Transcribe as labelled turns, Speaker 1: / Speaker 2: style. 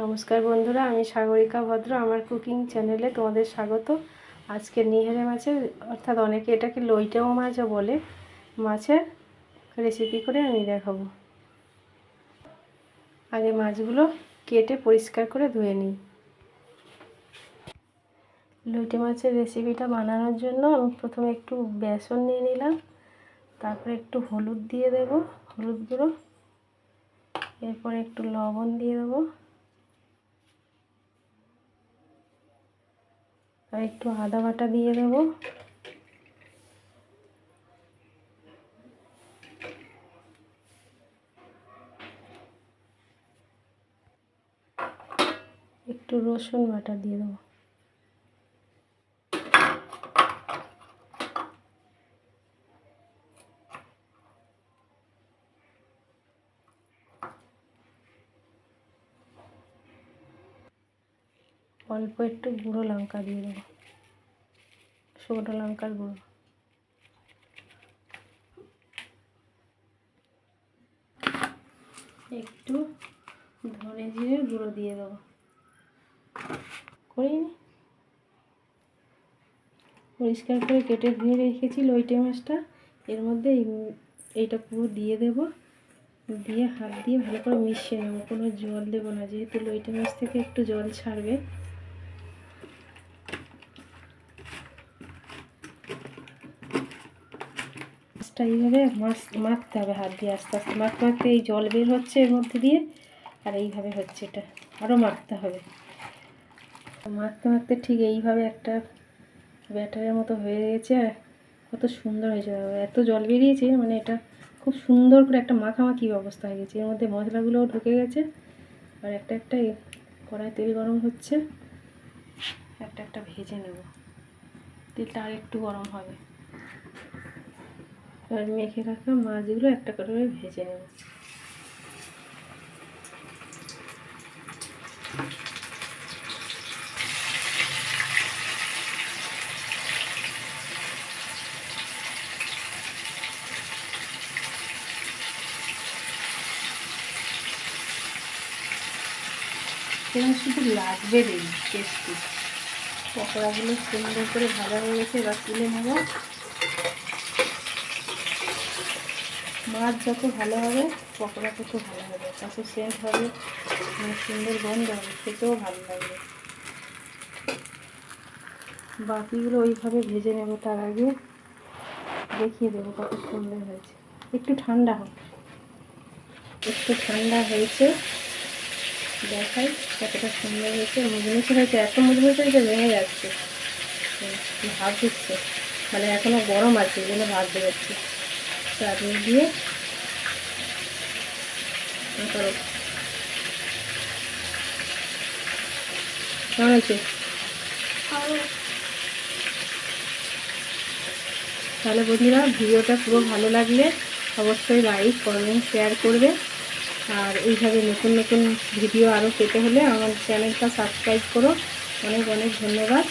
Speaker 1: নমস্কার বন্ধুরা, আমি সাগরিকা ভদ্র, আমার কুকিং চ্যানেলে তোমাদের স্বাগত। আজকে নিহেরে মাছের, অর্থাৎ অনেকে এটাকে লইটেও মাছও বলে, মাছের রেসিপি করে আমি দেখাবো। আগে মাছগুলো কেটে পরিষ্কার করে ধুয়ে নিই। লইটে মাছের রেসিপিটা বানানোর জন্য আমি প্রথমে একটু বেসন নিয়ে নিলাম, তারপরে একটু হলুদ দিয়ে দেব, হলুদ গুঁড়ো, এরপরে একটু লবণ দিয়ে দেবো। আর একটু আদা বাটা দিয়ে দেব। একটু রসুন বাটা দিয়ে দেবো। অল্প একটু গুঁড়ো লঙ্কা দিয়ে দেবো। শুকনো লঙ্কার গুঁড়ো। একটু ধনে জিরে গুঁড়ো দিয়ে দেবো। করিনি। পরিষ্কার করে কেটে ধুয়ে রেখেছি লইটে মাছটা। এর মধ্যে এইটা পুরো দিয়ে দেব। দিয়ে হাত দিয়ে ভালো করে মিশিয়ে নেব। কোনো জল দেবো না। যেহেতু লইটে মাছ থেকে একটু জল ছাড়বে মাছটা এইভাবে মাছ মাখতে হবে হাত দিয়ে আস্তে আস্তে। মাখতে মাখতে এই জল বের হচ্ছে এর মধ্যে দিয়ে, আর এইভাবে হচ্ছে এটা। আরও মাখতে হবে। মাখতে মাখতে ঠিক এইভাবে একটা ব্যাটারের মতো হয়ে গেছে, আর কত সুন্দর হয়েছে। এত জল বেরিয়েছে মানে এটা খুব সুন্দর করে একটা মাখামাখি অবস্থা হয়ে গেছে। এর মধ্যে মশলাগুলোও ঢুকে গেছে, আর একটা একটা কড়াই তেল গরম হচ্ছে। একটা একটা ভেজে নেব। তেলটা আর একটু গরম হবে। আর মেখে রাখা মাছগুলো একটা করে ভেজে নেব। শুধু লাগবে রে, টেস্টি। পকোড়াগুলো সুন্দর করে ভাজা হয়ে গেছে, এবার তুলে নেব। মাছ যত ভালো হবে, পকোড়া তত ভালো হবে কত সেন্ট হবে মানে সুন্দর গন্ধ হবে, খেতেও ভালো লাগবে। বাকিগুলো ওইভাবে ভেজে নেব তার আগে, দেখিয়ে দেবো কত সুন্দর হয়েছে। একটু ঠান্ডা হোক। একটু ঠান্ডা হয়েছে, দেখাই কতটা সুন্দর হয়েছে। মুজমুছে হয়েছে এত মুজমুছে হয়েছে ভেঙে যাচ্ছে। ভাব দিচ্ছে মানে এখনও গরম আছে জন্য ভাব বেরোচ্ছে চাটনি দিয়ে করো কেমন হয়েছে? তাহলে বন্ধুরা ভিডিওটা পুরো ভালো লাগলে অবশ্যই লাইক কমেন্ট শেয়ার করবে। আর এইভাবে নতুন নতুন ভিডিও আরও পেতে হলে আমার চ্যানেলটা সাবস্ক্রাইব করো। অনেক অনেক ধন্যবাদ।